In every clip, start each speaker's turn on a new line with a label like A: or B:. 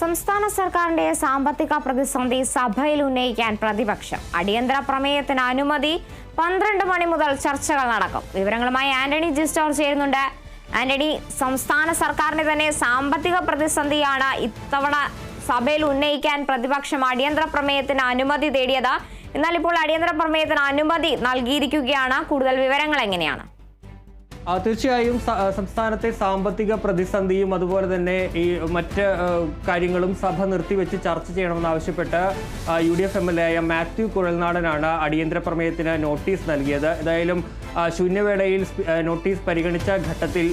A: സംസ്ഥാന സർക്കാരിന്റെ സാമ്പത്തിക പ്രതിസന്ധി സഭയിൽ ഉന്നയിക്കാൻ പ്രതിപക്ഷം അടിയന്തര പ്രമേയത്തിന് അനുമതി പന്ത്രണ്ട് മണി മുതൽ ചർച്ചകൾ നടക്കും. വിവരങ്ങളുമായി ആന്റണി ജിസ്റ്റോർ ചേരുന്നുണ്ട്. ആന്റണി സംസ്ഥാന സർക്കാരിന്റെ തന്നെ സാമ്പത്തിക പ്രതിസന്ധിയാണ് ഇത്തവണ സഭയിൽ ഉന്നയിക്കാൻ പ്രതിപക്ഷം അടിയന്തര പ്രമേയത്തിന് അനുമതി തേടിയത്. എന്നാൽ ഇപ്പോൾ അടിയന്തര പ്രമേയത്തിന് അനുമതി നൽകിയിരിക്കുകയാണ്. കൂടുതൽ വിവരങ്ങൾ എങ്ങനെയാണ്?
B: തീർച്ചയായും സംസ്ഥാനത്തെ സാമ്പത്തിക പ്രതിസന്ധിയും അതുപോലെ തന്നെ ഈ മറ്റ് കാര്യങ്ങളും സഭ നിർത്തിവെച്ച് ചർച്ച ചെയ്യണമെന്നാവശ്യപ്പെട്ട് U D F M L A ആയ മാത്യു കുഴൽനാടനാണ് അടിയന്തര പ്രമേയത്തിന് നോട്ടീസ് നൽകിയത്. ഏതായാലും ശൂന്യവേളയിൽ നോട്ടീസ് പരിഗണിച്ച ഘട്ടത്തിൽ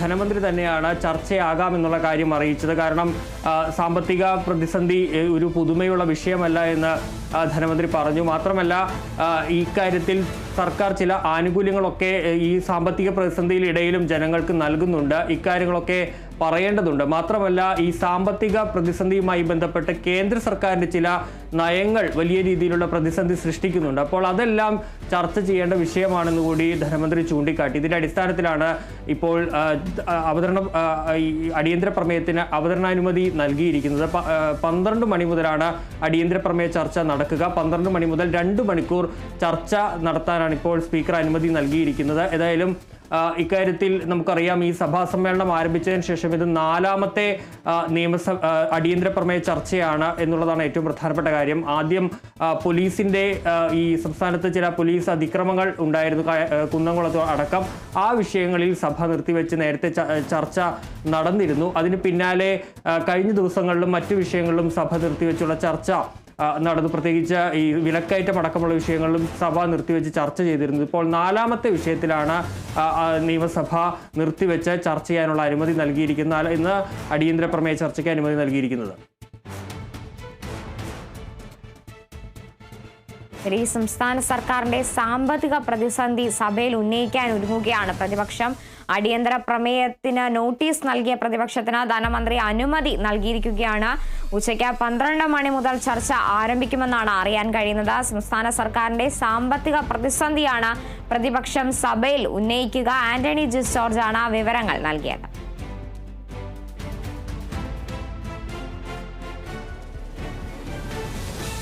B: ധനമന്ത്രി തന്നെയാണ് ചർച്ചയാകാമെന്നുള്ള കാര്യം അറിയിച്ചത്. കാരണം സാമ്പത്തിക പ്രതിസന്ധി ഒരു പുതുമയുള്ള വിഷയമല്ല എന്ന് ധനമന്ത്രി പറഞ്ഞു. മാത്രമല്ല ഇക്കാര്യത്തിൽ സർക്കാർ ചില ആനുകൂല്യങ്ങളൊക്കെ ഈ സാമ്പത്തിക പ്രതിസന്ധിയിൽ ഇടയിലും ജനങ്ങൾക്ക് നൽകുന്നുണ്ട്. ഇക്കാര്യങ്ങളൊക്കെ പറയേണ്ടതുണ്ട്. മാത്രമല്ല ഈ സാമ്പത്തിക പ്രതിസന്ധിയുമായി ബന്ധപ്പെട്ട് കേന്ദ്ര സർക്കാരിന്റെ ചില നയങ്ങൾ വലിയ രീതിയിലുള്ള പ്രതിസന്ധി സൃഷ്ടിക്കുന്നുണ്ട്. അപ്പോൾ അതെല്ലാം ചർച്ച ചെയ്യേണ്ട വിഷയമാണെന്ന് കൂടി ധനമന്ത്രി ചൂണ്ടിക്കാട്ടി. ഇതിന്റെ അടിസ്ഥാനത്തിലാണ് ഇപ്പോൾ അവതരണ അടിയന്തര പ്രമേയത്തിന് അവതരണാനുമതി നൽകിയിരിക്കുന്നത്. പന്ത്രണ്ട് മണി മുതലാണ് അടിയന്തര പ്രമേയ ചർച്ച നടക്കുക. പന്ത്രണ്ട് മണി മുതൽ രണ്ട് മണിക്കൂർ ചർച്ച നടത്താനാണ് ഇപ്പോൾ സ്പീക്കർ അനുമതി നൽകിയിരിക്കുന്നത്. ഏതായാലും ഇക്കാര്യത്തിൽ നമുക്കറിയാം ഈ സഭാ സമ്മേളനം ആരംഭിച്ചതിന് ശേഷം ഇത് നാലാമത്തെ നിയമസഭ അടിയന്തര പ്രമേയ ചർച്ചയാണ് എന്നുള്ളതാണ് ഏറ്റവും പ്രധാനപ്പെട്ട കാര്യം. ആദ്യം പോലീസിന്റെ ഈ സംസ്ഥാനത്ത് ചില പോലീസ് അതിക്രമങ്ങൾ ഉണ്ടായിരുന്നു കുന്നംകുളത്ത് അടക്കം. ആ വിഷയങ്ങളിൽ സഭ നിർത്തിവെച്ച് നേരത്തെ ചർച്ച നടന്നിരുന്നു. അതിന് പിന്നാലെ കഴിഞ്ഞ ദിവസങ്ങളിലും മറ്റു വിഷയങ്ങളിലും സഭ നിർത്തിവെച്ചുള്ള ചർച്ച നടന്നു പ്രത്യേകിച്ച് ഈ വിലക്കയറ്റം അടക്കമുള്ള വിഷയങ്ങളിലും സഭ നിർത്തിവെച്ച് ചർച്ച ചെയ്തിരുന്നത്. ഇപ്പോൾ നാലാമത്തെ വിഷയത്തിലാണ് നിയമസഭ നിർത്തിവെച്ച് ചർച്ച ചെയ്യാനുള്ള അനുമതി നൽകിയിരിക്കുന്ന ഇന്ന് അടിയന്തര പ്രമേയ ചർച്ചയ്ക്ക് അനുമതി നൽകിയിരിക്കുന്നത്.
A: ഈ സംസ്ഥാന സർക്കാരിന്റെ സാമ്പത്തിക പ്രതിസന്ധി സഭയിൽ ഉന്നയിക്കാൻ ഒരുങ്ങുകയാണ്. പ്രതിപക്ഷം അടിയന്തര പ്രമേയത്തിന് നോട്ടീസ് നൽകിയ പ്രതിപക്ഷത്തിന് ധനമന്ത്രി അനുമതി നൽകിയിരിക്കുകയാണ്. ഉച്ചയ്ക്ക് പന്ത്രണ്ട് മണി മുതൽ ചർച്ച ആരംഭിക്കുമെന്നാണ് അറിയാൻ കഴിയുന്നത്. സംസ്ഥാന സർക്കാരിന്റെ സാമ്പത്തിക പ്രതിസന്ധിയാണ് പ്രതിപക്ഷം സഭയിൽ ഉന്നയിക്കുക. ആന്റണി ജിസ് ജോർജാണ് വിവരങ്ങൾ നൽകിയത്.